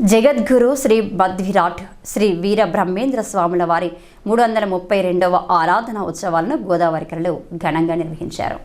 జగద్గురు శ్రీ బద్విరాట్ శ్రీ వీర బ్రహ్మేంద్ర స్వాముల వారి మూడు వందల ముప్పై రెండవ ఆరాధన ఉత్సవాలను గోదావరికరలో ఘనంగా నిర్వహించారు.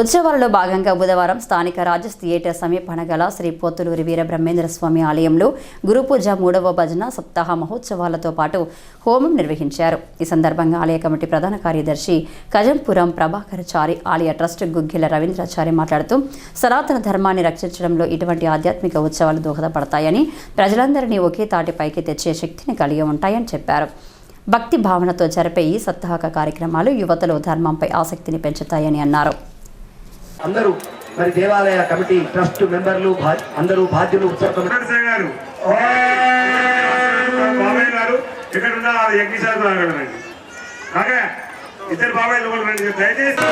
ఉత్సవాలలో భాగంగా బుధవారం స్థానిక రాజస్ థియేటర్ సమీపన గల శ్రీ పోతులూరి వీర బ్రహ్మేంద్ర స్వామి ఆలయంలో గురుపూజ మూడవ భజన సప్తాహ మహోత్సవాలతో పాటు హోమం నిర్వహించారు. ఈ సందర్భంగా ఆలయ కమిటీ ప్రధాన కార్యదర్శి కజంపురం ప్రభాకరచారి ఆలయ ట్రస్ట్ గుగ్గిల రవీంద్రాచారి మాట్లాడుతూ సనాతన ధర్మాన్ని రక్షించడంలో ఇటువంటి ఆధ్యాత్మిక ఉత్సవాలు దోహదపడతాయని ప్రజలందరినీ ఒకే తాటిపైకి తెచ్చే శక్తిని కలిగి ఉంటాయని చెప్పారు. భక్తి భావనతో జరిపే ఈ సప్తాహక కార్యక్రమాలు యువతలో ధర్మంపై ఆసక్తిని పెంచుతాయని అన్నారు. అందరూ మరి దేవాలయ కమిటీ ట్రస్ట్ మెంబర్లు అందరూ బాధ్యులు గారు. బాబాయ్ గారు ఇక్కడ ఉన్న కాగా ఇద్దరు బాబాయ్ దయచేసి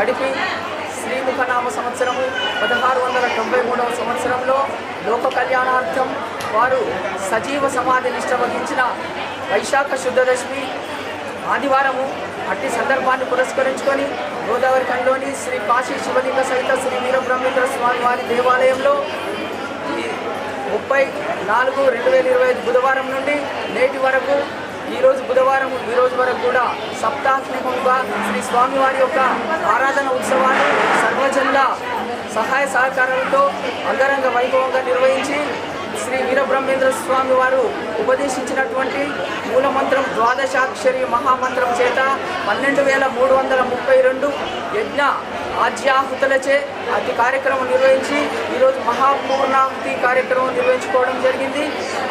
గడిపి శ్రీముఖనామ సంవత్సరము పదహారు వందల తొంభై మూడవ సంవత్సరంలో లోక కళ్యాణార్థం వారు సజీవ సమాధి నిష్ట వహించిన వైశాఖ శుద్ధదశమి ఆదివారము అట్టి సందర్భాన్ని పురస్కరించుకొని గోదావరి కంలోని శ్రీ కాశీ శివలింగ సహిత శ్రీ వీరబ్రహ్మేంద్ర స్వామి వారి దేవాలయంలో ఈ ముప్పై నాలుగు రెండు వేల ఇరవై ఐదు బుధవారం నుండి నేటి వరకు ఈరోజు బుధవారం ఈ రోజు వరకు కూడా సప్తాత్మకంగా శ్రీ స్వామివారి యొక్క ఆరాధన ఉత్సవాలు సర్వజనుల సహాయ సహకారాలతో అంగరంగ వైభవంగా నిర్వహించి శ్రీ వీరబ్రహ్మేంద్ర స్వామి వారు ఉపదేశించినటువంటి మూలమంత్రం ద్వాదశాక్షరి మహామంత్రం చేత పన్నెండు వేల మూడు వందల ముప్పై రెండు యజ్ఞ ఆజ్యాహుతులచే అతి కార్యక్రమం నిర్వహించి ఈరోజు మహాపూర్ణాహుతి కార్యక్రమం నిర్వహించుకోవడం జరిగింది.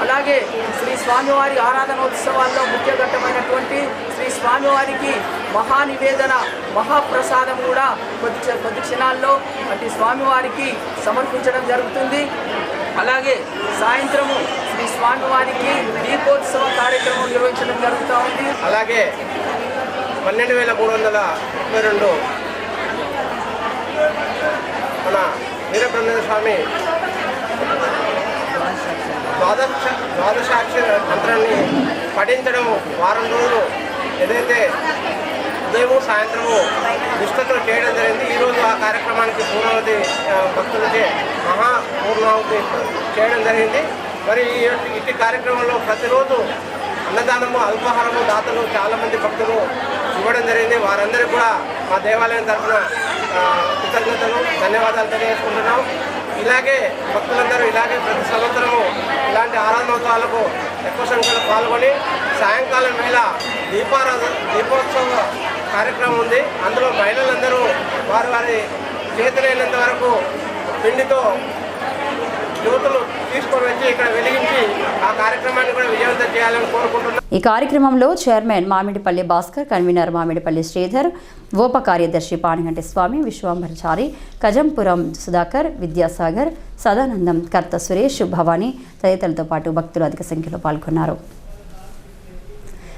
అలాగే శ్రీ స్వామివారి ఆరాధనోత్సవాల్లో ముఖ్య ఘట్టమైనటువంటి శ్రీ స్వామివారికి మహానివేదన మహాప్రసాదం కూడా కొద్ది కొద్ది క్షణాల్లో అటు స్వామివారికి సమర్పించడం జరుగుతుంది. అలాగే సాయంత్రము శ్రీ స్వామివారికి దీపోత్సవ కార్యక్రమం నిర్వహించడం జరుగుతూ ఉంది. అలాగే పన్నెండు వేల మూడు వందల ముప్పై రెండు మన వీరబ్రహ్మేంద్ర స్వామి ద్వాదశ ద్వాదశాక్షర మంత్రాన్ని పఠించడం వారం రోజులు. ఏదైతే ఉదయము సాయంత్రము నిష్ఠతో చేయడం జరిగింది ఈరోజు కార్యక్రమానికి పూర్ణావతి భక్తులకి మహా పూర్ణావతి చేయడం జరిగింది. మరి ఈ ఇట్టి కార్యక్రమంలో ప్రతిరోజు అన్నదానము అల్పాహారము దాతలు చాలామంది భక్తులు ఇవ్వడం జరిగింది. వారందరికీ కూడా మా దేవాలయం తరఫున కృతజ్ఞతలు ధన్యవాదాలు తెలియజేసుకుంటున్నాం. ఇలాగే భక్తులందరూ ఇలాగే ప్రతి సంవత్సరము ఇలాంటి ఆరాధనోత్సవాలకు ఎక్కువ సంఖ్యలో పాల్గొని సాయంకాలం వేళ దీపారాధన దీపోత్సవ కార్యక్రమం ఉంది. అందులో మహిళలందరూ వారి వారి చేతులైనంత వరకు పిండితో యువతులు తీసుకొని వచ్చి ఇక్కడ వెలిగించి ఆ కార్యక్రమాన్ని కూడా విజయవంతం చేయాలని కోరుకుంటున్నాం. ఈ కార్యక్రమంలో చైర్మన్ మామిడిపల్లి భాస్కర్ కన్వీనర్ మామిడిపల్లి శ్రీధర్ ఉప కార్యదర్శి పానిగంటి స్వామి విశ్వాంబరచారి కజంపురం సుధాకర్ విద్యాసాగర్ సదానందం కర్త సురేష్ భవానీ తదితరులతో పాటు భక్తులు అధిక సంఖ్యలో పాల్గొన్నారు.